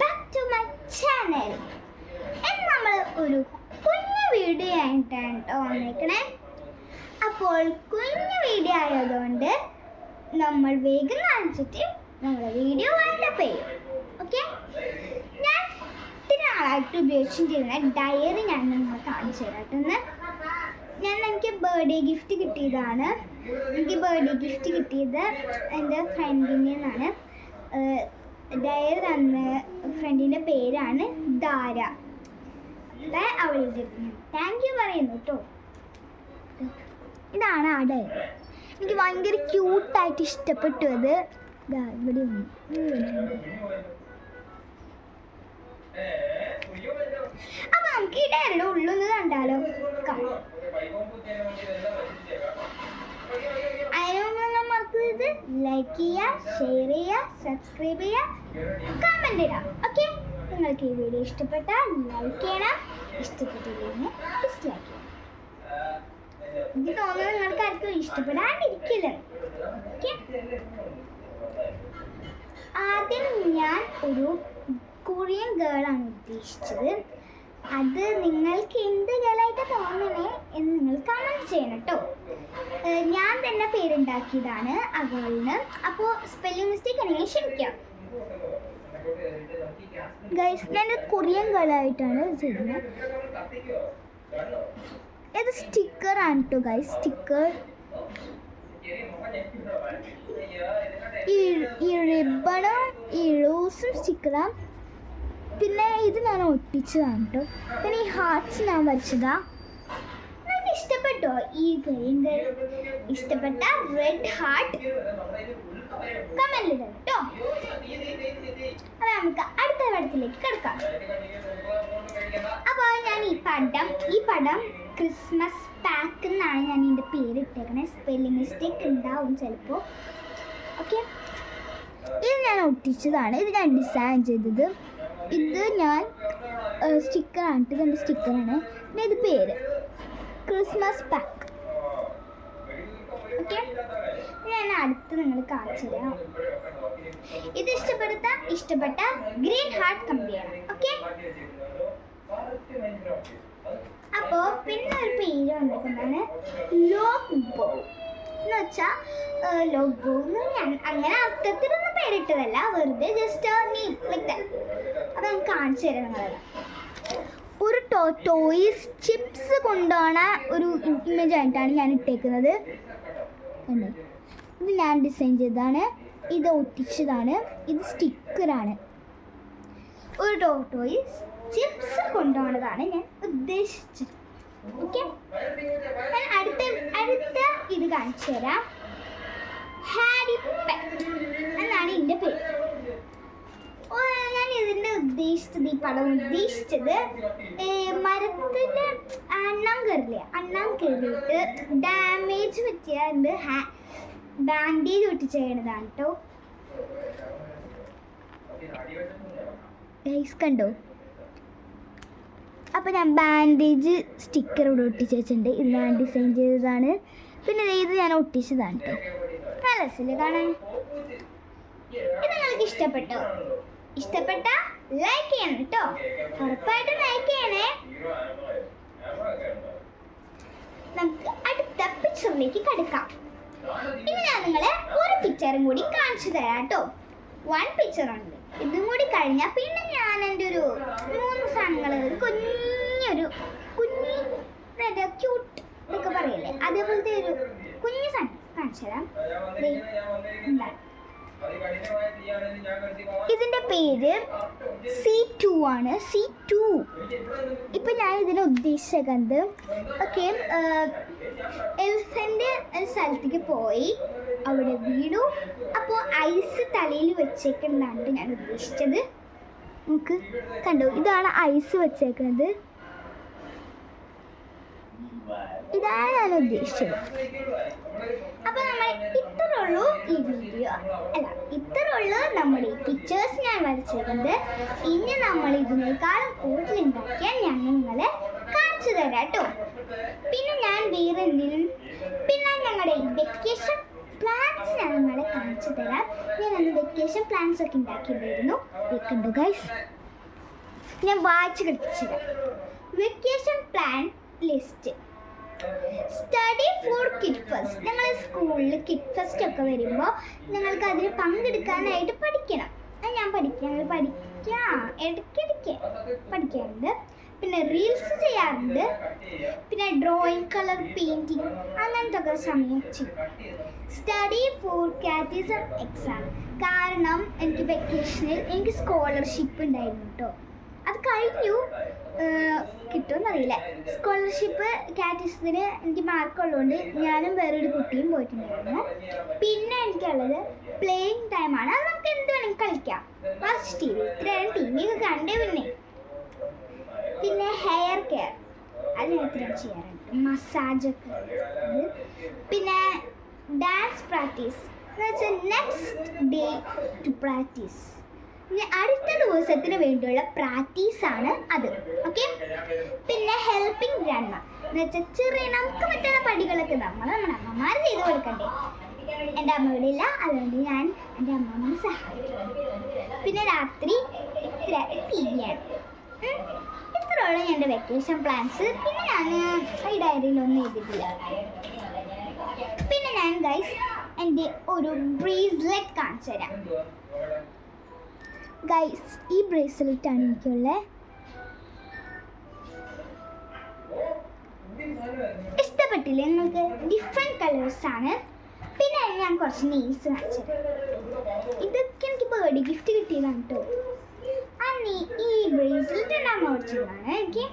Back to my channel നമ്മൾ ഒരു കുഞ്ഞു വീഡിയോ ആയിട്ടാണ് കേട്ടോ വന്നേക്കണേ. അപ്പോൾ കുഞ്ഞു വീഡിയോ ആയതുകൊണ്ട് നമ്മൾ വേഗം കാണിച്ചിട്ട് നമ്മുടെ വീഡിയോ വൈൻഡപ്പ് ചെയ്യും. ഓക്കെ ഞാൻ ഇത്തിരി നാളായിട്ട് ഉപയോഗിച്ചിട്ടിരുന്ന ഡയറി ഞാൻ നിങ്ങൾ കാണിച്ചു തരാട്ടെന്ന് ഞാൻ എനിക്ക് ബർത്ത്ഡേ ഗിഫ്റ്റ് കിട്ടിയതാണ്. എനിക്ക് ബർത്ത്ഡേ ഗിഫ്റ്റ് കിട്ടിയത് എന്റെ ഫ്രണ്ടിൽ നിന്നാണ്. ഡയറി തന്ന ഫ്രണ്ടിന്റെ പേരാണ് ധാര അവളുടെ താങ്ക് യു പറയുന്നു കേട്ടോ ഇതാണ് ആ ഡയറി എനിക്ക് ഭയങ്കര ക്യൂട്ടായിട്ട് ഇഷ്ടപ്പെട്ടു അത് ഇവിടെ. അപ്പൊ നമുക്ക് ഈ ഡയറിയുടെ ഉള്ളൊന്ന് കണ്ടാലോ? ലൈക്ക് ചെയ്യുക ഷെയർ ചെയ്യുക സബ്സ്ക്രൈബ് ചെയ്യുക കമന്റ് ഇടാം ഓക്കെ നിങ്ങൾക്ക് ഈ വീഡിയോ ഇഷ്ടപ്പെട്ടാൽ ലൈക്ക് ചെയ്യണം. ഇഷ്ടപ്പെട്ടില്ലെങ്കിൽ ഡിസ്ലൈക്ക് ചെയ്യണം. എനിക്ക് തോന്നുന്നത് നിങ്ങൾക്ക് ആർക്കും ഇഷ്ടപ്പെടാണ്ടിരിക്കില്ല. ഓക്കെ ആദ്യം ഞാൻ ഒരു കൊറിയൻ ഗേളാണ് ഉദ്ദേശിച്ചത്. അത് നിങ്ങൾക്ക് എന്ത് ഗേളായിട്ട് തോന്നണേ എന്ന് നിങ്ങൾ കമന്റ് ചെയ്യണം കേട്ടോ ഞാൻ തന്നെ പേരുണ്ടാക്കിയതാണ് ആ ഗേളിന് അപ്പോൾ സ്പെല്ലിംഗ് മിസ്റ്റേക്ക് ആണെങ്കിൽ ക്ഷമിക്കാം. ഗൈസ് ഞാൻ കൊറിയൻ കളായിട്ടാണ് ചെയ്യുന്നത്. ഇത് സ്റ്റിക്കറാണ് കേട്ടോ ഗൈസ് സ്റ്റിക്കർ ഈ റിബണും ഈ റോസും സ്റ്റിക്കറാണ് പിന്നെ ഇത് ഞാൻ ഒട്ടിച്ചതാണ് കേട്ടോ പിന്നെ ഈ ഹാർട്ട്സ് ഞാൻ വരച്ചതാ. എനിക്ക് ഇഷ്ടപ്പെട്ടോ? ഈ കരിങ്കൽ ഇഷ്ടപ്പെട്ട റെഡ് ഹാർട്ട് കമന്റ് ഇടാം കേട്ടോ അപ്പൊ നമുക്ക് അടുത്ത പടത്തിലേക്ക് കിടക്കാം. അപ്പോൾ ഞാൻ ഈ പടം ഈ പടം ക്രിസ്മസ് പാക്ക് എന്നാണ് ഞാൻ ഇതിന്റെ പേര് ഇട്ടേക്കണേ. സ്പെല്ലിംഗ് മിസ്റ്റേക്ക് ഉണ്ടാവും ചിലപ്പോൾ ഓക്കെ ഇത് ഞാൻ ഒട്ടിച്ചതാണ്. ഇത് ഞാൻ ഡിസൈൻ ചെയ്തത് ഇത് ഞാൻ സ്റ്റിക്കറാണ്. ഇത് എന്റെ സ്റ്റിക്കറാണ്. പിന്നെ ഇത് പേര്. ക്രിസ്മസ് പാക്ക് ഓക്കെ ഞാൻ അടുത്ത് നിങ്ങൾ കാണിച്ചു തരാം. ഇത് ഇഷ്ടപ്പെടുത്ത ഇഷ്ടപ്പെട്ട ഗ്രീൻ ഹാർട്ട് ചെയ്യണം ഓക്കെ അപ്പോൾ പിന്നെ ഒരു പേര് വന്നിരിക്കുന്നതാണ് ലോക്ക് ബോ എന്ന് വെച്ചാൽ ലോക്ക് ബോ എന്ന് ഞാൻ അങ്ങനെ അർത്ഥത്തിലൊന്നും പേരിട്ടതല്ല. വെറുതെ ജസ്റ്റ് നീ ലൈക്ക് ഞാൻ കാണിച്ചു തരാം നിങ്ങളത് ഒരു ടോ ടോയ്സ് ചിപ്സ് കൊണ്ടാണ് ഒരു ഇമേജ് ആയിട്ടാണ് ഞാൻ ഇട്ടേക്കുന്നത്? ഇത് ഞാൻ ഡിസൈൻ ചെയ്തതാണ്. ഇത് ഒട്ടിച്ചതാണ്. ഇത് സ്റ്റിക്കറാണ്. ഒരു ടോട്ടോയിസ് ചിപ്സ് കൊണ്ടുപോണതാണ് ഞാൻ ഉദ്ദേശിച്ചത്. ഓക്കെ? ഞാൻ അടുത്ത അടുത്ത ഇത് കാണിച്ചു തരാം. ഹാരി പെറ്റ് എന്നാണ് ഇതിന്റെ പേര് ഓ, ഞാൻ ഇതിന്റെ ഉദ്ദേശിച്ചത് ഈ പടം ഉദ്ദേശിച്ചത് മരത്തിന് അണ്ണാൻ കയറില്ലേ അണ്ണാൻ കയറിയിട്ട് ഡാമേജ് പറ്റിയുണ്ട് ഹാ ബാൻഡേജ് ഒട്ടി ചെയ്യണതാണ് കേട്ടോ ഗൈസ് കണ്ടോ? അപ്പോൾ ഞാൻ ബാൻഡേജ് സ്റ്റിക്കർ ഇവിടെ ഒട്ടിച്ച് വെച്ചിട്ടുണ്ട്. ഇത് ഞാൻ ഡിസൈൻ ചെയ്തതാണ്. പിന്നെ ഇത് ഞാൻ ഒട്ടിച്ചതാണ് കേട്ടോ നല്ല രസമില്ല കാണാൻ. ഇത് നിങ്ങൾക്ക് ഇഷ്ടപ്പെട്ടോ? ഇഷ്ടപ്പെട്ട? ലൈക്ക് ചെയ്യണം കേട്ടോ ഉറപ്പായിട്ടും ലൈക്ക് ചെയ്യണേ. നമുക്ക് അടുത്ത പിക്ചറിലേക്ക് കടക്കാം. ഇനി ഞാൻ നിങ്ങളെ ഒരു പിക്ചറും കൂടി കാണിച്ചു തരാം കേട്ടോ വൺ പിക്ചർ ഉണ്ട്. ഇതും കൂടി കഴിഞ്ഞാൽ പിന്നെ ഞാൻ എന്റെ ഒരു മൂന്ന് സാധനങ്ങൾ ഒരു കുഞ്ഞൊരു കുഞ്ഞി ക്യൂട്ട് എന്നൊക്കെ പറയില്ലേ? അതേപോലത്തെ ഒരു കുഞ്ഞു സാധനം കാണിച്ചു തരാം. ദേ, ഇതിന്റെ പേര് സി ടു ആണ്. സി ടു ഇപ്പൊ ഞാൻ ഇതിനെ ഉദ്ദേശിച്ചത് ഓക്കെ ഒരു സ്ഥലത്തേക്ക് പോയി അവിടെ വീണു. അപ്പോൾ ഐസ് തലയിൽ വെച്ചേക്കുന്നതാണ് ഞാൻ ഉദ്ദേശിച്ചത്. നമുക്ക് കണ്ടു ഇതാണ് ഐസ് വെച്ചേക്കുന്നത്. ഇതാണ് ഉദ്ദേശിച്ചത്? അപ്പൊ നമ്മൾ ഇത്രേ ഉള്ളൂ ഈ വീഡിയോ അല്ല ഇത്രേ ഉള്ളൂ നമ്മുടെ ഈ പിക്ചേഴ്സ് ഞാൻ വരച്ചിരുന്നത് ഇനി നമ്മൾ ഇതിനേക്കാളും കൂടുതൽ ഉണ്ടാക്കിയാൽ ഞാൻ നിങ്ങളെ കാണിച്ചു തരാം കേട്ടോ. പിന്നെ ഞാൻ വേറെ എന്തിനും പിന്നെ ഞങ്ങളുടെ വെക്കേഷൻ പ്ലാൻസ് ഞാൻ നിങ്ങളെ കാണിച്ചു തരാം. ഞാൻ അന്ന് വെക്കേഷൻ പ്ലാൻസ് ഒക്കെ ഉണ്ടാക്കിയിട്ടുണ്ടായിരുന്നു. കണ്ടു ഗൈസ് ഞാൻ വായിച്ചു കളിച്ചു vacation plan list study for kid first ഞങ്ങൾ സ്കൂളിൽ കിഡ് ഫസ്റ്റ് ഒക്കെ വരുമ്പോൾ ഞങ്ങൾക്ക് അതിൽ പങ്കെടുക്കാനായിട്ട് പഠിക്കണം. അത് ഞാൻ പഠിക്കാം. ഞങ്ങൾ പഠിക്കാം. ഇടയ്ക്കിടയ്ക്ക് പഠിക്കാറുണ്ട്. പിന്നെ റീൽസ് ചെയ്യാറുണ്ട്. പിന്നെ ഡ്രോയിങ് കളർ പെയിന്റിങ് അങ്ങനത്തെ ഒക്കെ സമയം ചെയ്യും സ്റ്റഡി ഫോർ കാറ്റിസം എക്സാം കാരണം എനിക്ക് വെക്കേഷനിൽ എനിക്ക് സ്കോളർഷിപ്പ് ഉണ്ടായിരുന്നു കേട്ടോ അത് കഴിഞ്ഞു. കിട്ടുമെന്നറിയില്ല സ്കോളർഷിപ്പ് കാറ്റിസത്തിന് എനിക്ക് മാർക്കുള്ളതുകൊണ്ട് ഞാനും വേറൊരു കുട്ടിയും പോയിട്ടുണ്ടായിരുന്നു. പിന്നെ എനിക്കുള്ളത് പ്ലേയിങ് ടൈമാണ് അത് നമുക്ക് എന്ത് വേണമെങ്കിൽ കളിക്കാം. ഫസ്റ്റ് ടി വി ഇത്രയാണ് ടി വി ഒക്കെ കണ്ടേ പിന്നെ. പിന്നെ ഹെയർ കെയർ അത് ഞാൻ ഇത്രയും ചെയ്യാറുണ്ട്. മസാജൊക്കെ പിന്നെ dance practice next day to practice പിന്നെ അടുത്ത ദിവസത്തിന് വേണ്ടിയുള്ള പ്രാക്ടീസ് ആണ് അത്. ഓക്കെ പിന്നെ ഹെൽപ്പിംഗ് ഗ്രാൻഡ്മ എന്ന് വെച്ചാൽ ചെറിയ നമുക്ക് പറ്റുന്ന പടികളൊക്കെ നമ്മൾ നമ്മുടെ അമ്മമാർ ചെയ്ത് കൊടുക്കണ്ടേ? എന്റെ അമ്മ ഇവിടെ ഇല്ല. അതുകൊണ്ട് ഞാൻ എന്റെ അമ്മമ്മ സഹായിക്കും. പിന്നെ രാത്രി ഇത്ര ടി വിയാണ് ഇത്രയുള്ള എന്റെ വെക്കേഷൻ പ്ലാൻസ് പിന്നെ ഞാൻ ഈ ഡയറിയിലൊന്നും എഴുതിയിട്ടില്ല. പിന്നെ ഞാൻ ഗൈസ് എന്റെ ഒരു ബ്രീസ്ലെറ്റ് കാണിച്ചു തരാം ഗൈസ് ഈ ബ്രേസ്ലെറ്റ് ആണ് എനിക്കുള്ളത് ഇഷ്ടപ്പെട്ടില്ലേ നിങ്ങൾക്ക്? ഡിഫറെന്റ് കളേഴ്സ് ആണ്. പിന്നെ ഞാൻ കുറച്ച് നെയിൽസ് കാണിച്ചത് ഇതൊക്കെ എനിക്ക് ബേർഡി ഗിഫ്റ്റ് കിട്ടിയതാണ് കേട്ടോ ആ ഈ ബ്രേസ്ലെറ്റ് ഞാൻ മേടിച്ചതാണ് എനിക്ക്